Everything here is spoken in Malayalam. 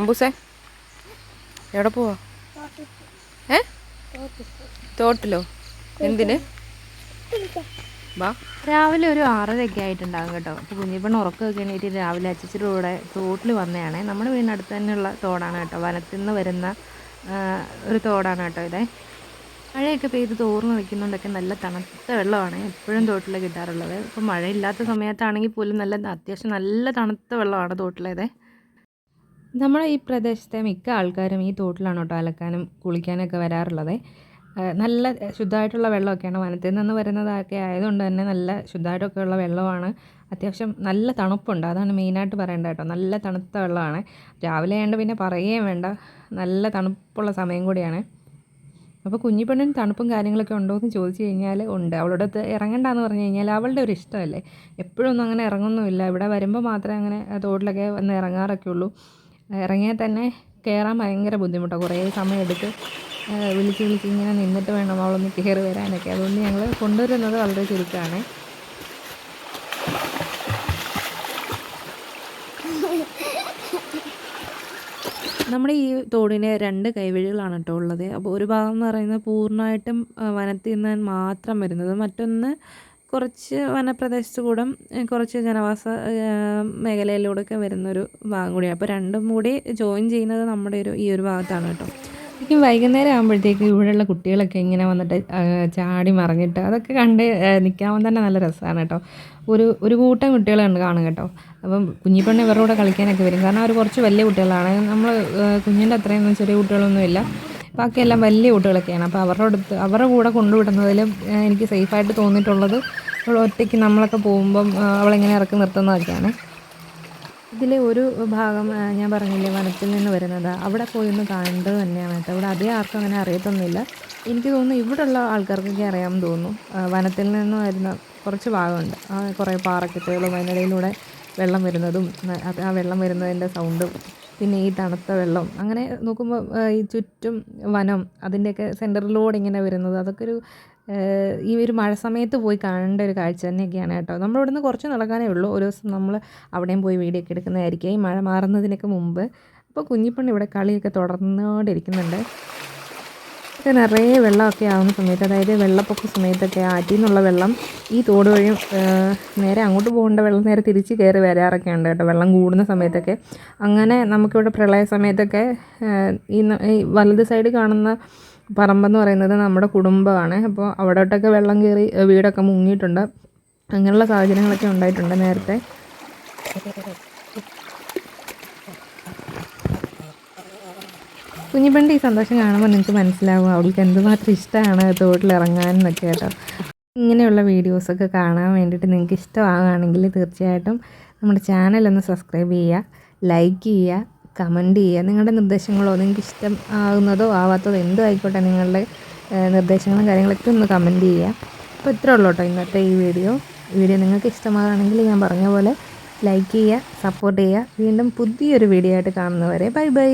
അമ്പൂസേ എവിടെ പോവാ? ഏ? തോട്ടിലോ? എന്തിന്? രാവിലെ ഒരു ആറരയൊക്കെ ആയിട്ടുണ്ടാകും കേട്ടോ. അപ്പോൾ കുഞ്ഞിപ്പണ്ണ ഉറക്കമൊക്കെ എണീറ്റ് രാവിലെ അച്ചച്ചിയുടെ കൂടെ തോട്ടിൽ വന്നതാണ്. നമ്മുടെ വീടിനടുത്ത് തന്നെയുള്ള തോടാണ് കേട്ടോ. വനത്തിൽ നിന്ന് വരുന്ന ഒരു തോടാണ് കേട്ടോ ഇതേ. മഴയൊക്കെ പെയ്ത് തോർന്ന് നിൽക്കുന്നതുകൊണ്ടൊക്കെ നല്ല തണുത്ത വെള്ളമാണ് എപ്പോഴും തോട്ടിൽ കിട്ടാറുള്ളത്. ഇപ്പോൾ മഴയില്ലാത്ത സമയത്താണെങ്കിൽ പോലും നല്ല അത്യാവശ്യം നല്ല തണുത്ത വെള്ളമാണ് തോട്ടിലേതേ. നമ്മുടെ ഈ പ്രദേശത്തെ മിക്ക ആൾക്കാരും ഈ തോട്ടിലാണ് കേട്ടോ അലക്കാനും കുളിക്കാനൊക്കെ വരാറുള്ളത്. നല്ല ശുദ്ധമായിട്ടുള്ള വെള്ളമൊക്കെയാണ് വനത്തിൽ നിന്ന് വരുന്നതൊക്കെ ആയതുകൊണ്ട് തന്നെ നല്ല ശുദ്ധമായിട്ടൊക്കെ ഉള്ള വെള്ളമാണ്. അത്യാവശ്യം നല്ല തണുപ്പുണ്ട്. അതാണ് മെയിനായിട്ട് പറയേണ്ടത് കേട്ടോ. നല്ല തണുത്ത വെള്ളമാണ്. രാവിലെ ആയതുകൊണ്ട് പിന്നെ പറയുകയും വേണ്ട. നല്ല തണുപ്പുള്ള സമയം കൂടിയാണ്. അപ്പോൾ കുഞ്ഞിപ്പെണ്ണിന് തണുപ്പും കാര്യങ്ങളൊക്കെ ഉണ്ടോ എന്ന് ചോദിച്ചു കഴിഞ്ഞാൽ ഉണ്ട്. അവളുടെ അടുത്ത് ഇറങ്ങണ്ടെന്ന് പറഞ്ഞു കഴിഞ്ഞാൽ അവളുടെ ഒരു ഇഷ്ടമല്ലേ? എപ്പോഴൊന്നും അങ്ങനെ ഇറങ്ങുന്നുമില്ല. ഇവിടെ വരുമ്പോൾ മാത്രമേ അങ്ങനെ തോട്ടിലൊക്കെ വന്ന് ഇറങ്ങാറൊക്കെ ഉള്ളൂ. ഇറങ്ങിയാൽ തന്നെ കയറാൻ ഭയങ്കര ബുദ്ധിമുട്ടാണ് കുറേ സമയം എടുത്ത് ആ, വിളിച്ച് വിളിച്ച് ഇങ്ങനെ നിന്നിട്ട് വേണം അവളൊന്ന് കയറി വരാനൊക്കെ. അതുകൊണ്ട് ഞങ്ങൾ കൊണ്ടുവരുന്നത് വളരെ ചുരുക്കമാണ് നമ്മുടെ ഈ തോടിന് രണ്ട് കൈവഴികളാണ് കേട്ടോ ഉള്ളത്. അപ്പോൾ ഒരു ഭാഗം എന്ന് പറയുന്നത് പൂർണമായിട്ടും വനത്തിൽ നിന്ന് മാത്രം വരുന്നത്. മറ്റൊന്ന് കുറച്ച് വനപ്രദേശത്ത് കൂടെ കുറച്ച് ജനവാസ മേഖലയിലൂടെയൊക്കെ വരുന്നൊരു ഭാഗം കൂടിയാണ്. അപ്പോൾ രണ്ടും കൂടി ജോയിൻ ചെയ്യുന്നത് നമ്മുടെ ഒരു ഈ ഒരു ഭാഗത്താണ് കേട്ടോ. ശരിക്കും വൈകുന്നേരം ആകുമ്പോഴത്തേക്ക് ഇവിടെയുള്ള കുട്ടികളൊക്കെ ഇങ്ങനെ വന്നിട്ട് ചാടി മറിഞ്ഞിട്ട് അതൊക്കെ കണ്ട് നിൽക്കാമെന്ന് തന്നെ നല്ല രസമാണ് കേട്ടോ. ഒരു ഒരു കൂട്ടം കുട്ടികൾ കണ്ട് കാണും കേട്ടോ. അപ്പം കുഞ്ഞിപ്പെണ്ണ് ഇവരുടെ കൂടെ കളിക്കാനൊക്കെ വരും. കാരണം അവർ കുറച്ച് വലിയ കുട്ടികളാണ്. നമ്മൾ കുഞ്ഞിന്റെ അത്രയൊന്നും ചെറിയ കുട്ടികളൊന്നുമില്ല. ബാക്കിയെല്ലാം വലിയ കുട്ടികളൊക്കെയാണ്. അപ്പോൾ അവരുടെ അടുത്ത് അവരുടെ കൂടെ കൊണ്ടുവിടുന്നതിലും എനിക്ക് സേഫായിട്ട് തോന്നിയിട്ടുള്ളത് അവൾ ഒറ്റയ്ക്ക് നമ്മളൊക്കെ പോകുമ്പം അവളെങ്ങനെ ഇറക്കി നിർത്തുന്നതൊക്കെയാണ്. ഇതിലെ ഒരു ഭാഗം ഞാൻ പറഞ്ഞില്ലേ വനത്തിൽ നിന്ന് വരുന്നത്. അവിടെ പോയി ഒന്ന് കാണേണ്ടത് തന്നെയാണ് കേട്ടോ. ഇവിടെ അധികം ആർക്കും അങ്ങനെ അറിയത്തൊന്നുമില്ല. എനിക്ക് തോന്നുന്നു ഇവിടെയുള്ള ആൾക്കാർക്കൊക്കെ അറിയാമെന്ന് തോന്നുന്നു. വനത്തിൽ നിന്ന് വരുന്ന കുറച്ച് ഭാഗമുണ്ട്. കുറേ പാറക്കെട്ടുകളും അതിനിടയിലൂടെ വെള്ളം വരുന്നതും ആ വെള്ളം വരുന്നതിന്റെ സൗണ്ടും പിന്നെ ഈ തണുത്ത വെള്ളം. അങ്ങനെ നോക്കുമ്പോൾ ഈ ചുറ്റും വനം അതിന്റെയൊക്കെ സെന്ററിലൂടെ ഇങ്ങനെ വരുന്നത്. അതൊക്കെ ഒരു ഈ ഒരു മഴ സമയത്ത് പോയി കാണേണ്ട ഒരു കാഴ്ച തന്നെയൊക്കെയാണ് കേട്ടോ. നമ്മളിവിടെ നിന്ന് കുറച്ച് നടക്കാനേ ഉള്ളൂ. ഒരു ദിവസം നമ്മൾ അവിടെയും പോയി വീഡിയോ ഒക്കെ എടുക്കുന്നതായിരിക്കും. ഈ മഴ മാറുന്നതിനൊക്കെ മുമ്പ്. അപ്പോൾ കുഞ്ഞിപ്പണ്ണി ഇവിടെ കളിയൊക്കെ തുടർന്നുകൊണ്ടിരിക്കുന്നുണ്ട്. ഒക്കെ നിറയെ വെള്ളമൊക്കെ ആവുന്ന സമയത്ത് അതായത് വെള്ളപ്പൊക്ക സമയത്തൊക്കെ ആറ്റിൽ നിന്നുള്ള വെള്ളം ഈ തോട് വഴി നേരെ അങ്ങോട്ട് പോകേണ്ട വെള്ളം നേരെ തിരിച്ച് കയറി വരാറൊക്കെ ഉണ്ട് കേട്ടോ. വെള്ളം കൂടുന്ന സമയത്തൊക്കെ. അങ്ങനെ നമുക്കിവിടെ പ്രളയ സമയത്തൊക്കെ ഈ വലത് സൈഡ് കാണുന്ന പറമ്പെന്ന് പറയുന്നത് നമ്മുടെ കുടുംബമാണ്. അപ്പോൾ അവിടോട്ടൊക്കെ വെള്ളം കയറി വീടൊക്കെ മുങ്ങിയിട്ടുണ്ട്. അങ്ങനെയുള്ള സാഹചര്യങ്ങളൊക്കെ ഉണ്ടായിട്ടുണ്ട് നേരത്തെ. കുഞ്ഞിപ്പണ്ട് ഈ സന്തോഷം കാണുമ്പോൾ നിങ്ങൾക്ക് മനസ്സിലാവും. അവൾക്ക് എന്തുമാത്രം ഇഷ്ടമാണ് തോട്ടിൽ ഇറങ്ങാനെന്നൊക്കെ കേട്ടോ. ഇങ്ങനെയുള്ള വീഡിയോസൊക്കെ കാണാൻ വേണ്ടിയിട്ട് നിങ്ങൾക്ക് ഇഷ്ടമാകുകയാണെങ്കിൽ തീർച്ചയായിട്ടും നമ്മുടെ ചാനലൊന്ന് സബ്സ്ക്രൈബ് ചെയ്യുക ലൈക്ക് ചെയ്യുക കമന്റ് ചെയ്യുക. നിങ്ങളുടെ നിർദ്ദേശങ്ങളോ നിങ്ങൾക്ക് ഇഷ്ടം ആകുന്നതോ ആവാത്തതോ എന്തോ ആയിക്കോട്ടെ നിങ്ങളുടെ നിർദ്ദേശങ്ങളും കാര്യങ്ങളൊക്കെ ഒന്ന് കമന്റ് ചെയ്യുക. അപ്പോൾ ഇത്രേ ഉള്ളൂ കേട്ടോ ഇന്നത്തെ ഈ വീഡിയോ. വീഡിയോ നിങ്ങൾക്ക് ഇഷ്ടമാകുകയാണെങ്കിൽ ഞാൻ പറഞ്ഞ പോലെ ലൈക്ക് ചെയ്യുക സപ്പോർട്ട് ചെയ്യുക. വീണ്ടും പുതിയൊരു വീഡിയോ ആയിട്ട് കാണുന്നവരെ ബൈ ബൈ